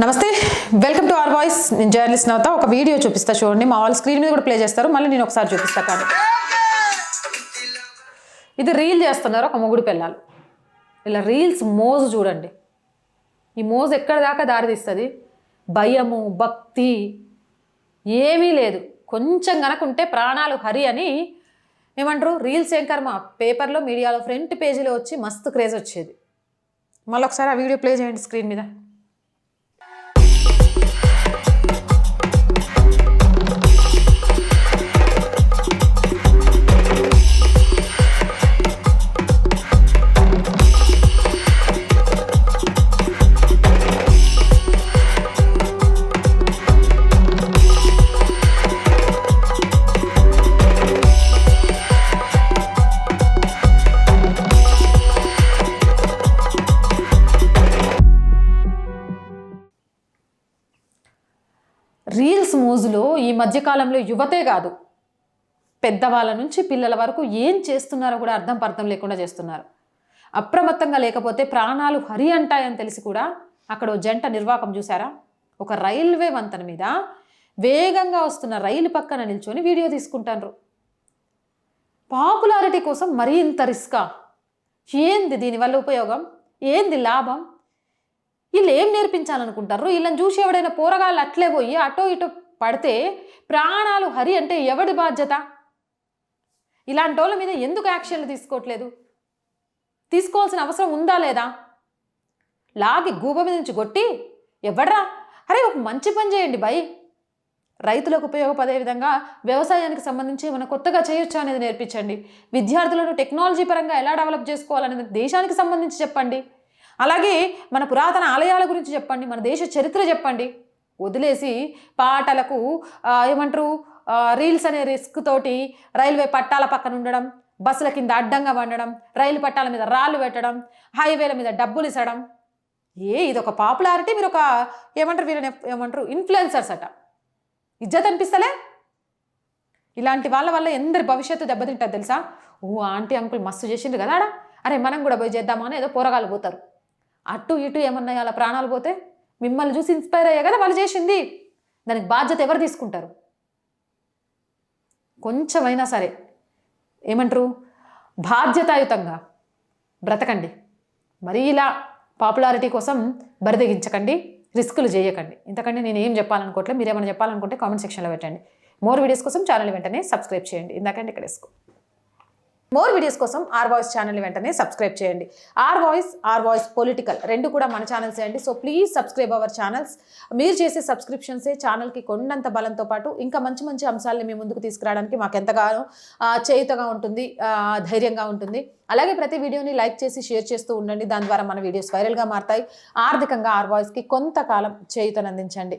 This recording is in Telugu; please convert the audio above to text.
నమస్తే వెల్కమ్ టు ఆర్ వాయిస్. నేను జర్నలిస్ట్ నవత. ఒక వీడియో చూపిస్తా చూడండి. మా వాళ్ళు స్క్రీన్ మీద కూడా ప్లే చేస్తారు. మళ్ళీ నేను ఒకసారి చూపిస్తా కానీ ఇది రీల్ చేస్తున్నారు ఒక మొగుడు పిల్లలు. ఇలా రీల్స్ మోజు చూడండి. ఈ మోజు ఎక్కడ దాకా దారితీస్తుంది భయము భక్తి ఏమీ లేదు. కొంచెం గనక ఉంటే ప్రాణాలు హరి అని ఏమంటారు? రీల్స్ ఏం కర్మ? పేపర్లో మీడియాలో ఫ్రంట్ పేజీలో వచ్చి మస్తు క్రేజ్ వచ్చేది. మళ్ళీ ఒకసారి ఆ వీడియో ప్లే చేయండి స్క్రీన్ మీద. రీల్స్ మోజులో ఈ మధ్యకాలంలో యువతే కాదు. పెద్దవాళ్ళ నుంచి పిల్లల వరకు ఏం చేస్తున్నారో కూడా అర్థం పర్థం లేకుండా చేస్తున్నారు. అప్రమత్తంగా లేకపోతే ప్రాణాలు హరి అంటాయని తెలిసి కూడా అక్కడ జంట నిర్వాకం చూసారా ఒక రైల్వే వంతెన మీద వేగంగా వస్తున్న రైలు పక్కన నిల్చొని వీడియో తీసుకుంటారు పాపులారిటీ కోసం మరీ ఇంత రిస్కా? ఏంది దీనివల్ల ఉపయోగం? ఏంది లాభం? వీళ్ళు ఏం నేర్పించాలనుకుంటారు? వీళ్ళని చూసి ఎవడైనా పోరగాళ్ళు అట్లే పోయి అటో ఇటో పడితే ప్రాణాలు హరి అంటే ఎవడి బాధ్యత? ఇలాంటి వాళ్ళ మీద ఎందుకు యాక్షన్లు తీసుకోవట్లేదు? తీసుకోవాల్సిన అవసరం ఉందా లేదా? లాగి గూబ మీద నుంచి కొట్టి ఎవడ్రా? అరే ఒక మంచి పని చేయండి బై రైతులకు ఉపయోగపడే విధంగా వ్యవసాయానికి సంబంధించి ఏమైనా కొత్తగా చేయొచ్చా అనేది నేర్పించండి. విద్యార్థులను టెక్నాలజీ పరంగా ఎలా డెవలప్ చేసుకోవాలనేది దేశానికి సంబంధించి చెప్పండి. అలాగే మన పురాతన ఆలయాల గురించి చెప్పండి మన దేశ చరిత్ర చెప్పండి. వదిలేసి పాటలకు ఏమంటారు రీల్స్ అనే రిస్క్ తోటి రైల్వే పట్టాల పక్కన ఉండడం బస్సుల కింద అడ్డంగా వండడం రైలు పట్టాల మీద రాళ్ళు పెట్టడం హైవేల మీద డబ్బులు ఇసడం. ఏ ఇది ఒక పాపులారిటీ మీరు ఒక ఏమంటారు వీళ్ళని ఏమంటారు ఇన్ఫ్లుయెన్సర్స్ అట. ఇజ్జత్ అనిపిస్తలే? ఇలాంటి వాళ్ళ వల్ల ఎందరి భవిష్యత్తు దెబ్బతింటుంది తెలుసా? ఓ ఆంటీ అంకుల్ మస్తు చేసిండు కదా ఆడ. అరే మనం కూడా పోయి చేద్దామా అని ఏదో పోరగాళ్ళు పోతారు. అటు ఇటు ఏమన్నాయి అలా ప్రాణాలు పోతే మిమ్మల్ని చూసి ఇన్స్పైర్ అయ్యా కదా వాళ్ళు చేసింది. దానికి బాధ్యత ఎవరు తీసుకుంటారు? కొంచెమైనా సరే. ఏమంటారు? బాధ్యతాయుతంగా బ్రతకండి. మరీ ఇలా పాపులారిటీ కోసం బరిదెగించకండి రిస్కులు చేయకండి. ఇంతకంటే నేను ఏం చెప్పాలనుకోవట్లేదు. మీరు ఏమైనా చెప్పాలనుకుంటే కామెంట్ సెక్షన్లో పెట్టండి. మోర్ వీడియోస్ కోసం ఛానల్ వెంటనే సబ్స్క్రైబ్ చేయండి. ఇందాకంటే ఇక్కడ వేసుకో. మోర్ వీడియోస్ కోసం ఆర్ వాయిస్ ఛానల్ వెంటనే సబ్స్క్రైబ్ చేయండి. R voice R voice political రెండు కూడా మన ఛానల్స్ అండి. So please subscribe our channels మీరు చేసే సబ్స్క్రిప్షన్సే ఛానల్కి కొండంత బలంతో పాటు ఇంకా మంచి మంచి అంశాలని మీ ముందుకు తీసుకురావడానికి మాకు ఎంతగానో చేయుతగా ఉంటుంది ధైర్యంగా ఉంటుంది. అలాగే ప్రతి వీడియోని లైక్ చేసి షేర్ చేస్తూ ఉండండి. దాని ద్వారా మన వీడియోస్ వైరల్గా మారుతాయి. ఆర్థికంగా ఆర్ వాయిస్కి కొంతకాలం చేయుతనందించండి